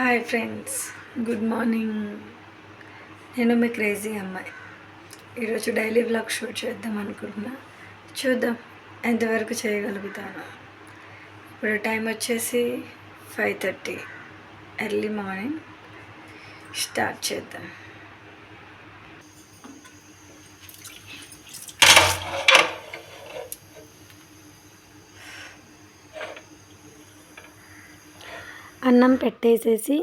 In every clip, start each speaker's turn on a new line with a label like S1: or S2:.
S1: Hi friends good morning నేను మీ crazy అమ్మాయి. ఈరోజు డైలీ బ్లాగ్ షూట్ చేద్దాం అనుకుంటున్నా. చూద్దాం ఎంతవరకు చేయగలుగుతాను. ఇప్పుడు టైం వచ్చేసి five thirty. Early morning start చేద్దాం. అన్నం పెట్టేసేసి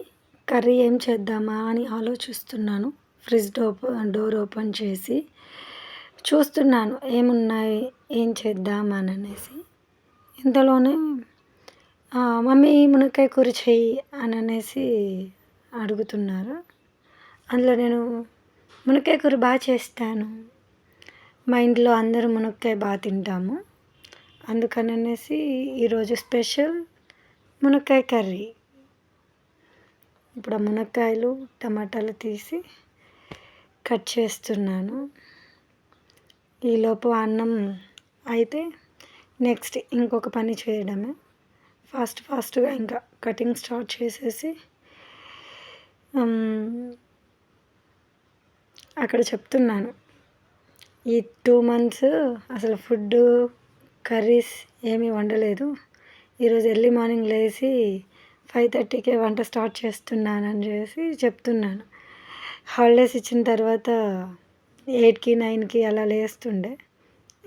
S1: కర్రీ ఏం చేద్దామా అని ఆలోచిస్తున్నాను. ఫ్రిడ్జ్ డోప డోర్ ఓపెన్ చేసి చూస్తున్నాను ఏమున్నాయి ఏం చేద్దామని అనేసి. ఇంతలోనే మమ్మీ మునక్కాయ కూర చెయ్యి అని అనేసి అడుగుతున్నారు. అందులో నేను మునక్కాయ కూర బాగా చేస్తాను. మా ఇంట్లో అందరూ మునక్కాయ బాగా తింటాము. అందుకని అనేసి ఈరోజు స్పెషల్ మునక్కాయ కర్రీ. ఇప్పుడు ఆ మునక్కాయలు టమాటాలు తీసి కట్ చేస్తున్నాను. ఈలోపు అన్నం అయితే నెక్స్ట్ ఇంకొక పని చేయడమే. ఫాస్ట్ ఫాస్ట్గా ఇంకా కటింగ్ స్టార్ట్ చేసేసి అక్కడ చెప్తున్నాను. ఈ టూ మంత్స్ అసలు ఫుడ్ కర్రీస్ ఏమీ వండలేదు. ఈరోజు ఎర్లీ మార్నింగ్ లేచి ఫైవ్ థర్టీకే వంట స్టార్ట్ చేస్తున్నానని చేసి చెప్తున్నాను. హాలిడేస్ ఇచ్చిన తర్వాత ఎయిట్కి నైన్కి అలా లేస్తుండే.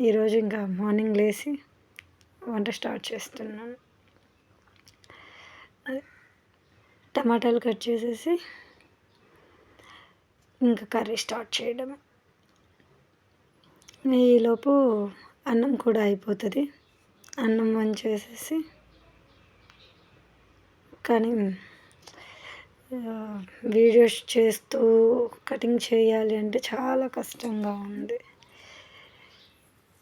S1: ఈరోజు ఇంకా మార్నింగ్ లేచి వంట స్టార్ట్ చేస్తున్నాను. టమాటాలు కట్ చేసేసి ఇంకా కర్రీ స్టార్ట్ చేయడమే. ఈలోపు అన్నం కూడా అయిపోతుంది. అన్నం వంచేసేసి కానీ వీడియోస్ చేస్తూ కటింగ్ చేయాలి అంటే చాలా కష్టంగా ఉంది.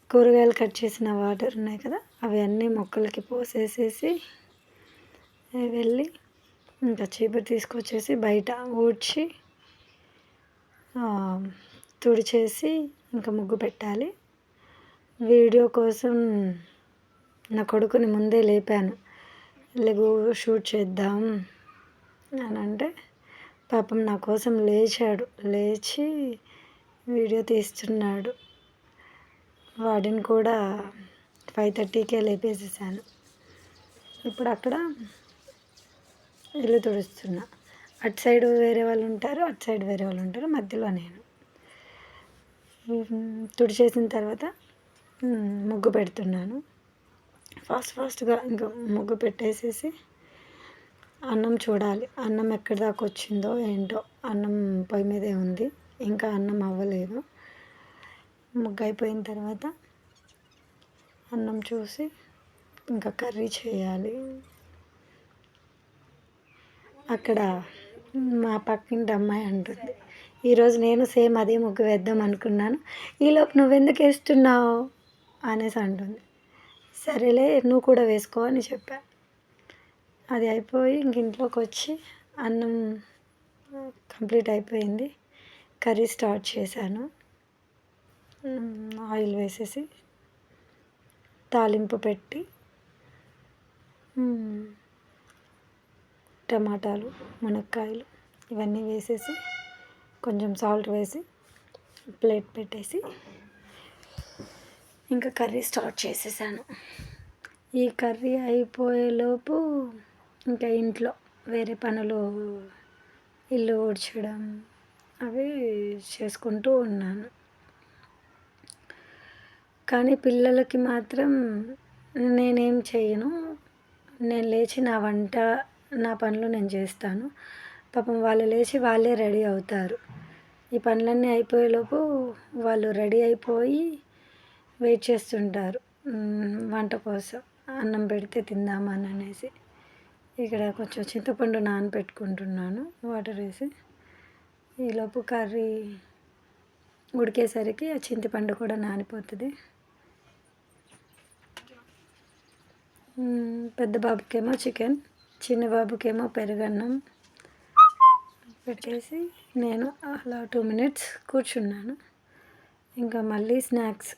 S1: కూరగాయలు కట్ చేసిన వాటర్ ఉన్నాయి కదా అవి అన్నీ మొక్కలకి పోసేసేసి వెళ్ళి ఇంకా చీపురు తీసుకొచ్చేసి బయట ఊడ్చి తుడిచేసి ఇంకా ముగ్గు పెట్టాలి. వీడియో కోసం నా కొడుకుని ముందే లేపాను. లేవు షూట్ చేద్దాం అని అంటే పాపం నా కోసం లేచాడు. లేచి వీడియో తీస్తున్నాడు. వాడిని కూడా ఫైవ్ థర్టీకే లేపేసేసాను. ఇప్పుడు అక్కడ ఇల్లు తుడుస్తున్నా. అటు సైడ్ వేరే వాళ్ళు ఉంటారు అటు సైడ్ వేరే వాళ్ళు ఉంటారు మధ్యలో నేను. తుడిచేసిన తర్వాత ముగ్గు పెడుతున్నాను. ఫాస్ట్ ఫాస్ట్గా ఇంకా ముగ్గు పెట్టేసేసి అన్నం చూడాలి. అన్నం ఎక్కడి దాకా వచ్చిందో ఏంటో అన్నం పొయ్యి మీదే ఉంది. ఇంకా అన్నం అవ్వలేదు. ముగ్గు అయిపోయిన తర్వాత అన్నం చూసి ఇంకా కర్రీ చేయాలి. అక్కడ మా పక్కింటి అమ్మాయి అంటుంది ఈరోజు నేను సేమ్ అదే ముగ్గు వేద్దాం అనుకున్నాను. ఈలోపు నువ్వెందుకు వేస్తున్నావు? అనేసి అంటుంది. సరేలే నువ్వు కూడా వేసుకో అని చెప్పా. అది అయిపోయి ఇంక ఇంట్లోకి వచ్చి అన్నం కంప్లీట్ అయిపోయింది. కర్రీ స్టార్ట్ చేశాను. ఆయిల్ వేసేసి తాలింపు పెట్టి టమాటాలు మునక్కాయలు ఇవన్నీ వేసేసి కొంచెం సాల్ట్ వేసి ప్లేట్ పెట్టేసి ఇంకా కర్రీ స్టార్ట్ చేసేసాను. ఈ కర్రీ అయిపోయేలోపు ఇంకా ఇంట్లో వేరే పనులు ఇల్లు ఊడ్చడం అవి చేసుకుంటూ ఉన్నాను. కానీ పిల్లలకి మాత్రం నేనేం చేయను. నేను లేచి నా వంట నా పనులు నేను చేస్తాను. పాపం వాళ్ళు లేచి వాళ్ళే రెడీ అవుతారు. ఈ పనులన్నీ అయిపోయేలోపు వాళ్ళు రెడీ అయిపోయి వెయిట్ చేస్తుంటారు. వంట కోసం అన్నం పెడితే తిందామని అనేసి. ఇక్కడ కొంచెం చింతపండు నానబెట్టుకుంటున్నాను వాటర్ వేసి. ఈలోపు కర్రీ ఉడికేసరికి ఆ చింతపండు కూడా నానిపోతుంది. పెద్ద బాబుకేమో చికెన్ చిన్న బాబుకేమో పెరుగన్నం పెట్టేసి నేను అలా టూ మినిట్స్ కూర్చున్నాను. ఇంకా మళ్ళీ స్నాక్స్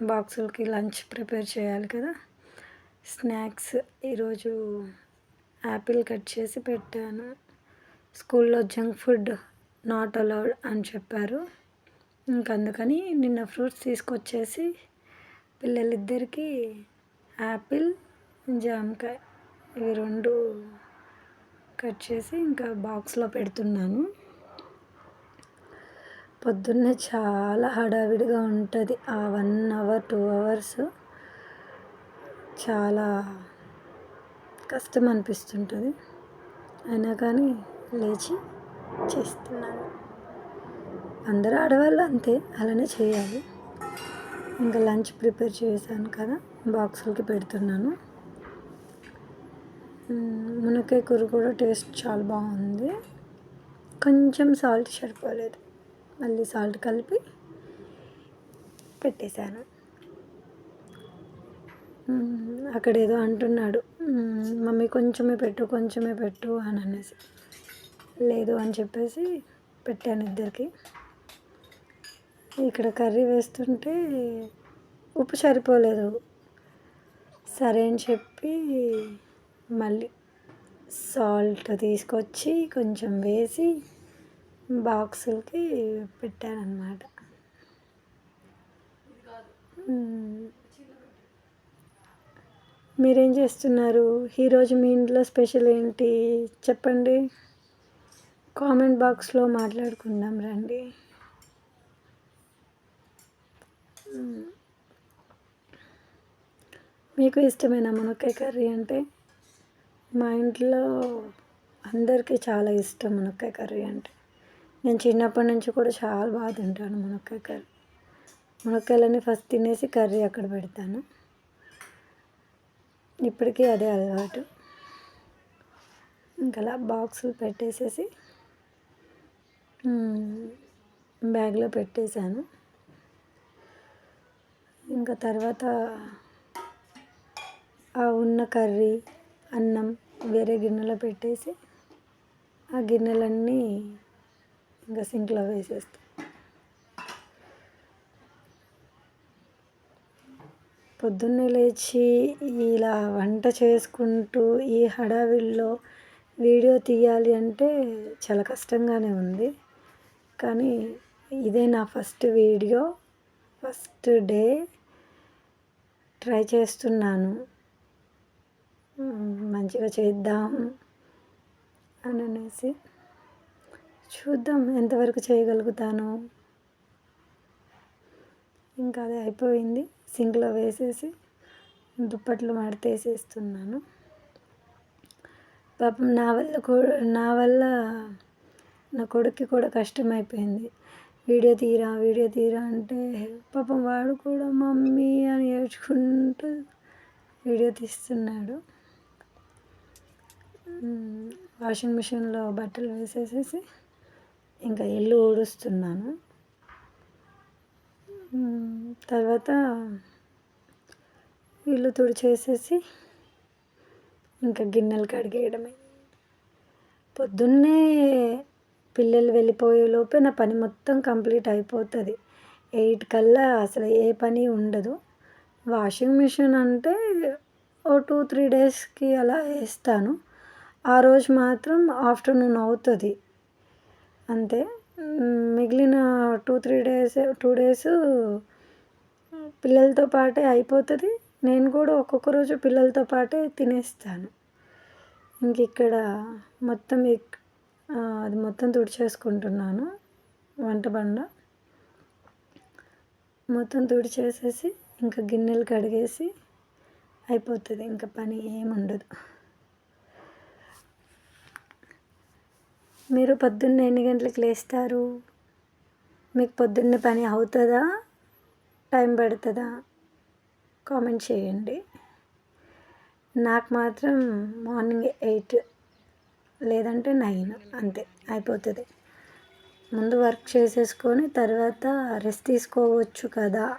S1: బాక్సులకి లంచ్ ప్రిపేర్ చేయాలి కదా. స్నాక్స్ ఈరోజు యాపిల్ కట్ చేసి పెట్టాను. స్కూల్లో జంక్ ఫుడ్ నాట్ అలౌడ్ అని చెప్పారు. ఇంక అందుకని నిన్న ఫ్రూట్స్ తీసుకొచ్చేసి పిల్లలిద్దరికీ యాపిల్ జామకాయ ఇవి రెండు కట్ చేసి ఇంకా బాక్స్లో పెడుతున్నాను. పొద్దున్నే చాలా హడావిడిగా ఉంటుంది. ఆ వన్ అవర్ టూ అవర్స్ చాలా కష్టం అనిపిస్తుంటుంది అయినా కానీ లేచి చేస్తున్నాను. అందరూ ఆడవాళ్ళు అంతే అలానే చేయాలి. ఇంకా లంచ్ ప్రిపేర్ చేశాను కదా బాక్సులకి పెడుతున్నాను. మునక్కాయ కూర కూడా టేస్ట్ చాలా బాగుంది. కొంచెం సాల్ట్ సరిపోలేదు. మళ్ళీ సాల్ట్ కలిపి పెట్టేశాను. అక్కడ ఏదో అంటున్నాడు. మమ్మీ కొంచెమే పెట్టు కొంచెమే పెట్టు అని అనేసి. లేదు అని చెప్పేసి పెట్టాను ఇద్దరికి. ఇక్కడ కర్రీ వేస్తుంటే ఉప్పు సరిపోలేదు. సరే అని చెప్పి మళ్ళీ సాల్ట్ తీసుకొచ్చి కొంచెం వేసి బాక్సులకి పెట్టానన్నమాట. మీరేం చేస్తున్నారు? ఈరోజు మీ ఇంట్లో స్పెషల్ ఏంటి? చెప్పండి. కామెంట్ బాక్స్లో మాట్లాడుకుందాం రండి. మీకు ఇష్టమైన మునక్కాయ కర్రీ అంటే? మా ఇంట్లో అందరికీ చాలా ఇష్టం మునక్కాయ కర్రీ అంటే. నేను చిన్నప్పటి నుంచి కూడా చాలా బాగా తింటాను మునక్కాయ కర్రీ మునక్కాయలని ఫస్ట్ తినేసి కర్రీ అక్కడ పెడతాను. ఇప్పటికీ అదే అలవాటు. ఇంకలా బాక్సులు పెట్టేసేసి బ్యాగ్లో పెట్టేశాను. ఇంకా తర్వాత ఆ ఉన్న కర్రీ అన్నం వేరే గిన్నెలో పెట్టేసి ఆ గిన్నెలన్నీ ఇంకా సింక్లో వేసేస్తాను పొద్దున్నే లేచి ఇలా వంట చేసుకుంటూ ఈ హడావిడిలో వీడియో తీయాలి అంటే చాలా కష్టంగానే ఉంది. కానీ ఇదే నా first video first day try చేస్తున్నాను. మంచిగా చేద్దాం అని అనేసి. చూద్దాం ఎంతవరకు చేయగలుగుతాను. ఇంకా అది అయిపోయింది. సింక్లో వేసేసి దుప్పట్లు మడతేసేస్తున్నాను. పాపం నా వల్ల నా వల్ల నా కొడుక్కి కూడా కష్టమైపోయింది. వీడియో తీరా వీడియో తీరా అంటే పాపం వాడు కూడా మమ్మీ అని ఏడ్చుకుంటూ వీడియో తీస్తున్నాడు. వాషింగ్ మిషన్లో బట్టలు వేసేసేసి ఇంకా ఇల్లు ఊడుస్తున్నాను. తర్వాత ఇల్లు తుడిచేసేసి ఇంకా గిన్నెలు కడిగేయడమే. పొద్దున్నే పిల్లలు వెళ్ళిపోయే లోపే నా పని మొత్తం కంప్లీట్ అయిపోతుంది. ఎయిట్ కల్లా అసలు ఏ పని ఉండదు. వాషింగ్ మిషన్ అంటే ఓ టూ త్రీ డేస్కి అలా వేస్తాను. ఆ రోజు మాత్రం ఆఫ్టర్నూన్ అవుతుంది. అంతే. మిగిలిన two three days two days పిల్లలతో పాటే అయిపోతుంది. నేను కూడా ఒక్కొక్క రోజు పిల్లలతో పాటే తినేస్తాను. ఇంక ఇక్కడ మొత్తం అది మొత్తం తుడిచేసుకుంటున్నాను. వంట బండ మొత్తం తుడిచేసేసి ఇంకా గిన్నెలు కడిగేసి అయిపోతుంది. ఇంకా పని ఏముండదు. మీరు పొద్దున్న ఎన్ని గంటలకు లేస్తారు? మీకు పొద్దున్నే పని అవుతుందా? టైం పడుతుందా? కామెంట్ చేయండి. నాకు మాత్రం మార్నింగ్ ఎయిట్ లేదంటే నైన్ అంతే అయిపోతుంది. ముందు వర్క్ చేసేసుకొని తర్వాత రెస్ట్ తీసుకోవచ్చు కదా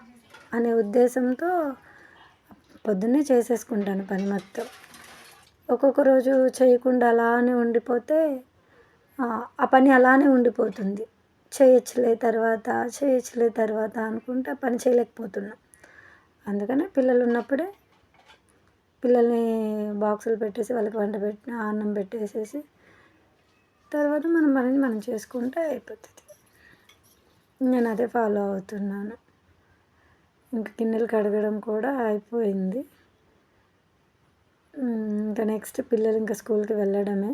S1: అనే ఉద్దేశంతో పొద్దున్నే చేసేసుకుంటాను పని మొత్తం. ఒక్కొక్క రోజు చేయకుండా అలానే ఉండిపోతే ఆ పని అలానే ఉండిపోతుంది. చేయొచ్చులే తర్వాత చేయొచ్చులే తర్వాత అనుకుంటే పని చేయలేకపోతున్నాం. అందుకనే పిల్లలు ఉన్నప్పుడే పిల్లల్ని బాక్సులు పెట్టేసి వాళ్ళకి వంట పెట్టి అన్నం పెట్టేసేసి తర్వాత మనం పనిని మనం చేసుకుంటే అయిపోతుంది. నేను అదే ఫాలో అవుతున్నాను. ఇంకా గిన్నెలు కడగడం కూడా అయిపోయింది. ఇంకా నెక్స్ట్ పిల్లలు ఇంకా స్కూల్కి వెళ్ళడమే.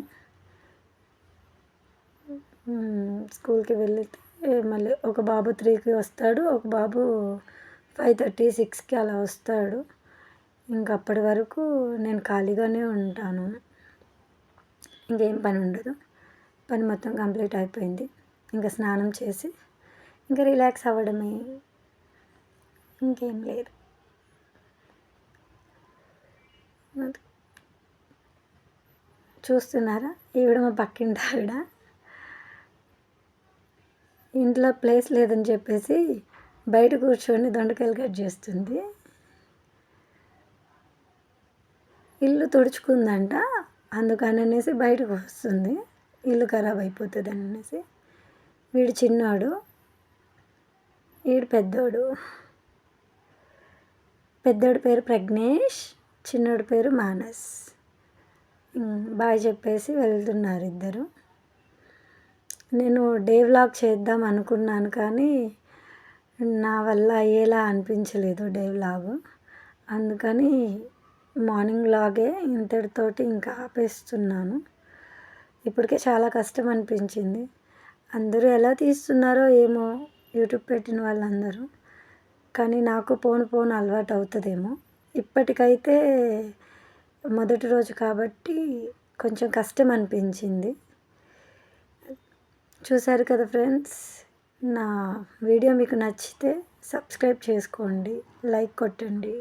S1: స్కూల్కి వెళితే మళ్ళీ ఒక బాబు త్రీకి వస్తాడు ఒక బాబు ఫైవ్ థర్టీ సిక్స్కి అలా వస్తాడు. ఇంకా అప్పటి వరకు నేను ఖాళీగానే ఉంటాను. ఇంకేం పని ఉండదు. పని మొత్తం కంప్లీట్ అయిపోయింది. ఇంకా స్నానం చేసి ఇంకా రిలాక్స్ అవ్వడమే. ఇంకేం లేదు. చూస్తున్నారా? ఈవిడ మా పక్కింటి ఆవిడ. ఇంట్లో ప్లేస్ లేదని చెప్పేసి బయట కూర్చొని దొండకాయలు కట్ చేస్తుంది. ఇల్లు తుడుచుకుందంట అందుకని అనేసి బయటకు వస్తుంది. ఇల్లు ఖరాబ్ అయిపోతుంది అనేసి వీడు చిన్నోడు వీడు పెద్దోడు. పెద్దోడి పేరు ప్రజ్ఞేష్ చిన్నోడి పేరు మానస్. బాయ్ చెప్పేసి వెళ్తున్నారు ఇద్దరు. నేను డే వ్లాగ్ చేద్దాం అనుకున్నాను కానీ నా వల్ల అయ్యేలా అనిపించలేదు డే వ్లాగ్. అందుకని మార్నింగ్ వ్లాగే ఇంతటితోటి ఇంకా ఆపేస్తున్నాను. ఇప్పటికే చాలా కష్టం అనిపించింది. అందరూ ఎలా తీస్తున్నారో ఏమో యూట్యూబ్ పెట్టిన వాళ్ళందరూ. కానీ నాకు పోను పోను అలవాటు అవుతుందేమో. ఇప్పటికైతే మొదటి రోజు కాబట్టి కొంచెం కష్టం అనిపించింది. చూసారు కదా ఫ్రెండ్స్? నా వీడియో మీకు నచ్చితే సబ్స్క్రైబ్ చేసుకోండి లైక్ కొట్టండి.